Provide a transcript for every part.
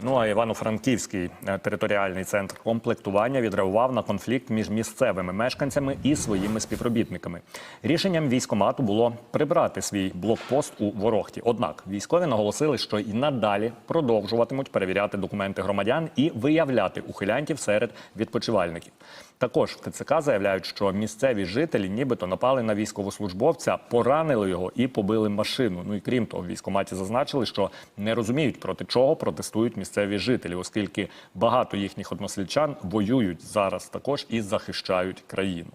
Ну а Івано-Франківський е, територіальний центр комплектування відреагував на конфлікт між місцевими мешканцями і своїми співробітниками. Рішенням військомату було прибрати свій блокпост у Ворохті. Однак військові наголосили, що і надалі продовжуватимуть перевіряти документи громадян і виявляти ухилянтів серед відпочивальників. Також в ТЦК заявляють, що місцеві жителі нібито напали на військовослужбовця, поранили його і побили машину. Ну і крім того, в військкоматі зазначили, що не розуміють проти чого протестують місцеві жителі, оскільки багато їхніх односельчан воюють зараз також і захищають країну.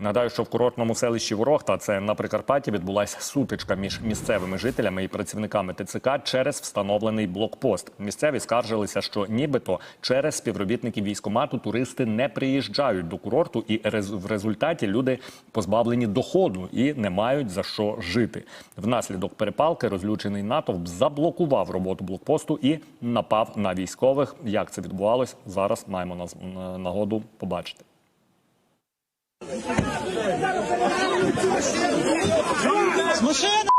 Нагадаю, що в курортному селищі Ворохта, це на Прикарпатті, відбулася сутичка між місцевими жителями і працівниками ТЦК через встановлений блокпост. Місцеві скаржилися, що нібито через співробітників військомату туристи не приїжджають до курорту, і в результаті люди позбавлені доходу і не мають за що жити. Внаслідок перепалки розлючений натовп заблокував роботу блокпосту і напав на військових. Як це відбувалось, зараз маємо нагоду побачити. З машини!